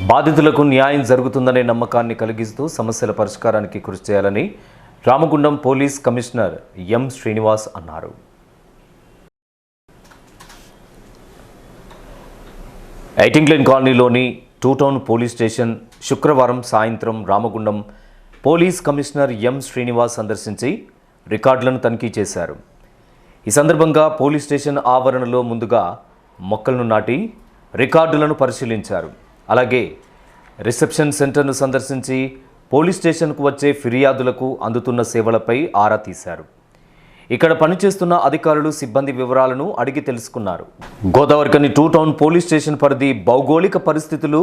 బాధితులకు న్యాయం జరుగుతుందనే నమ్మకాన్ని కలిగిస్తూ సమస్యల పరిష్కారానికి కృషి చేయాలని Ramagundam police commissioner M Srinivas అన్నారు. ఎయిటింగ్లెన్ కాలనీలోని టూ టౌన్ పోలీస్ స్టేషన్ శుక్రవారం సాయంత్రం Ramagundam police commissioner M Srinivas సందర్శించి రికార్డులను తనిఖీ చేశారు. ఈ సందర్భంగా పోలీస్ స్టేషన్ ఆవరణలో ముందుగా మొక్కలను నాటి రికార్డులను పరిశీలించారు. అలాగే రిసెప్షన్ సెంటర్ను సందర్శించి పోలీస్ స్టేషన్కు వచ్చే ఫిర్యాదులకు అందుతున్న సేవలపై ఆరా తీశారు. ఇక్కడ పనిచేస్తున్న అధికారులు సిబ్బంది వివరాలను అడిగి తెలుసుకున్నారు. Godavarikhani two town police station పరిధి భౌగోళిక పరిస్థితులు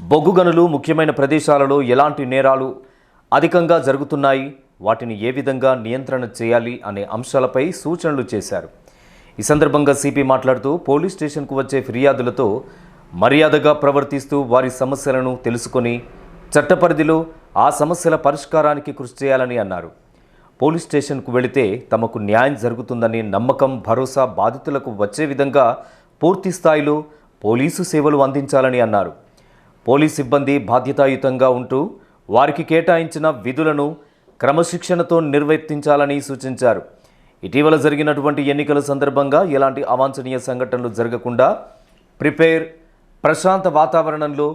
బొగ్గుగనులు ముఖ్యమైన ప్రదేశాలలో ఎలాంటి నేరాలు అధికంగా జరుగుతున్నాయి వాటిని ఏ విధంగా నియంత్రణ చేయాలి అనే అంశాలపై సూచనలు చేశారు. ఈ సందర్భంగా సిపి మాట్లాడుతూ పోలీస్ స్టేషన్కు వచ్చే ఫిర్యాదులతో మర్యాదగా ప్రవర్తిస్తూ వారి సమస్యలను తెలుసుకొని చట్టపరిధిలో ఆ సమస్యల పరిష్కారానికి కృషి చేయాలని అన్నారు. పోలీస్ స్టేషన్కు వెళితే తమకు న్యాయం జరుగుతుందని నమ్మకం భరోసా బాధితులకు వచ్చే విధంగా పూర్తి స్థాయిలో పోలీసు సేవలు అందించాలని అన్నారు. పోలీస్ సిబ్బంది బాధ్యతాయుతంగా ఉంటూ వారికి కేటాయించిన విధులను క్రమశిక్షణతో నిర్వర్తించాలని సూచించారు. ఇటీవల జరిగినటువంటి ఎన్నికల సందర్భంగా ఎలాంటి అవాంఛనీయ సంఘటనలు జరగకుండా ప్రిపేర్ ప్రశాంత వాతావరణంలో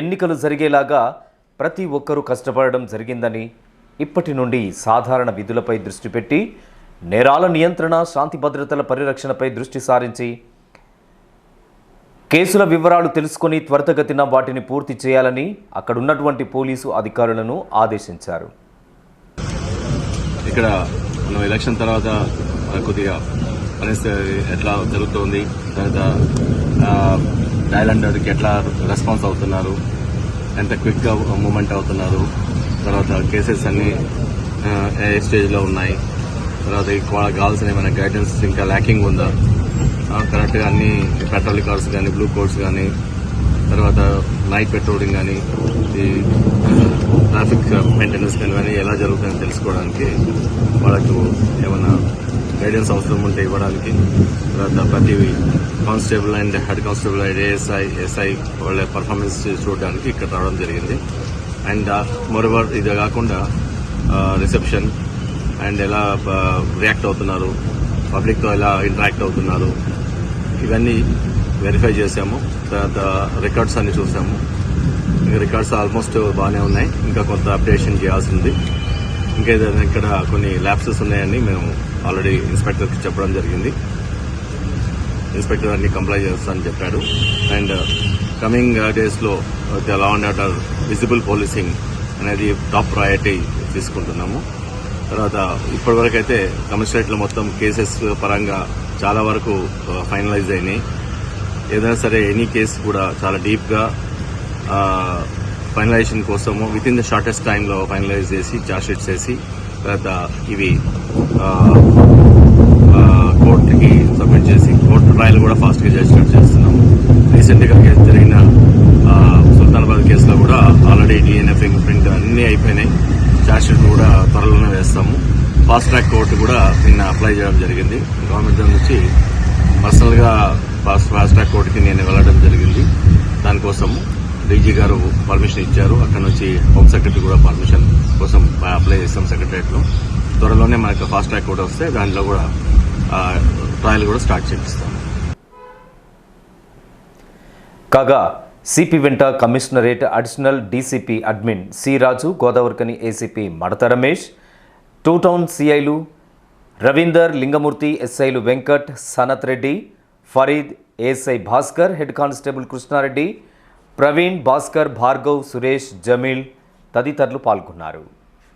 ఎన్నికలు జరిగేలాగా ప్రతి ఒక్కరూ కష్టపడడం జరిగిందని ఇప్పటి నుండి సాధారణ విధులపై దృష్టి పెట్టి నేరాల నియంత్రణ శాంతి భద్రతల పరిరక్షణపై దృష్టి సారించి కేసుల వివరాలు తెలుసుకొని త్వరితగతిన వాటిని పూర్తి చేయాలని అక్కడున్నటువంటి పోలీసు అధికారులను ఆదేశించారు. ఇక్కడ మనం ఎలక్షన్ తర్వాత కొద్దిగా పరిస్థితి ఎట్లా జరుగుతోంది తర్వాత డయల్ ఎట్లా రెస్పాన్స్ అవుతున్నారు? ఎంత క్విక్గా మూమెంట్ uh, అవుతున్నారు? తర్వాత కేసెస్ అన్నీ ఏ స్టేజ్లో ఉన్నాయి. తర్వాత వాళ్ళకి కావాల్సిన ఏమైనా గైడెన్స్ ఇంకా ల్యాకింగ్ ఉందా? కరెక్ట్గా అన్ని పెట్రోల్ కార్డ్స్ కానీ బ్లూ కోడ్స్ కానీ తర్వాత నైట్ పెట్రోలింగ్ కానీ ఈ ట్రాఫిక్ మెయింటెనెన్స్ కానీ ఇవన్నీ ఎలా జరుగుతుందని తెలుసుకోవడానికి వాళ్ళకు ఏమైనా గైడెన్స్ అవసరం ఉంటే ఇవ్వడానికి తర్వాత ప్రతి constable and head constable and ASI SI వాళ్ళ పర్ఫార్మెన్స్ చూడడానికి ఇక్కడ రావడం జరిగింది. అండ్ మరోవర్ ఇది కాకుండా రిసెప్షన్ అండ్ ఎలా రియాక్ట్ అవుతున్నారు పబ్లిక్తో ఎలా ఇంటరాక్ట్ అవుతున్నారు ఇవన్నీ వెరిఫై చేసాము తర్వాత రికార్డ్స్ అన్ని చూసాము రికార్డ్స్ ఆల్మోస్ట్ బాగానే ఉన్నాయి. ఇంకా కొంత అప్డేషన్ చేయాల్సి ఉంది ఇంకా ఏదైనా ఇక్కడ కొన్ని ల్యాబ్సెస్ ఉన్నాయని మేము ఆల్రెడీ ఇన్స్పెక్టర్కి చెప్పడం జరిగింది. ఇన్స్పెక్టర్ అన్ని కంప్లై చేస్తానని చెప్పాడు. అండ్ కమింగ్ డేస్లో law and order visible policing అనేది టాప్ ప్రయారిటీ తీసుకుంటున్నాము. తర్వాత ఇప్పటివరకు అయితే కమిషనరేట్లో మొత్తం కేసెస్ పరంగా చాలా వరకు uh, ఫైనలైజ్ అయినాయి. ఏదైనా సరే ఎనీ కేసు కూడా చాలా డీప్గా ఫైనలైజేషన్ కోసము విత్ ఇన్ ద షార్టెస్ట్ టైంలో ఫైనలైజ్ చేసి చార్జ్ షీట్స్ చేసి తర్వాత ఇవి కోర్టుకి సబ్మిట్ చేసి కోర్టు ట్రయల్ కూడా ఫాస్ట్గా చేసినట్టు చేస్తున్నాము రీసెంట్గా కేసు జరిగిన సుల్తానాబాద్ కేసులో కూడా ఆల్రెడీ డిఎన్ఏ ఫింగర్ ప్రింట్ అన్నీ అయిపోయినాయి. చార్జ్ షీట్ కూడా త్వరలోనే వేస్తాము. ఫాస్ట్ ట్రాక్ కోర్టు కూడా నిన్న అప్లై చేయడం జరిగింది. గవర్నమెంట్ నుంచి పర్సనల్గా ఫాస్ట్ ఫాస్ట్ ట్రాక్ కోర్టుకి నేను వెళ్ళడం జరిగింది. దానికోసము డీజీ గారు పర్మిషన్ ఇచ్చారు. అక్కడ నుంచి హోమ్ సెక్రటరీ కూడా పర్మిషన్ కోసం అప్లై చేస్తాం సెక్రటరియట్లో. త్వరలోనే మనకు ఫాస్ట్ ట్రాక్ కూడా వస్తే దాంట్లో కూడా ట్రయల్ కూడా స్టార్ట్ చేపిస్తాం. కాగా సిపి వెంట commissionerate additional DCP admin C Raju Godavarikhani ACP Madata Ramesh two town సిఐలు Ravinder Lingamurthy ఎస్ఐలు Venkat Sanath Reddy Farid ASI Bhaskar head constable Krishna Reddy Praveen Bhaskar Bhargav Suresh Jameel తదితరులు పాల్గొన్నారు.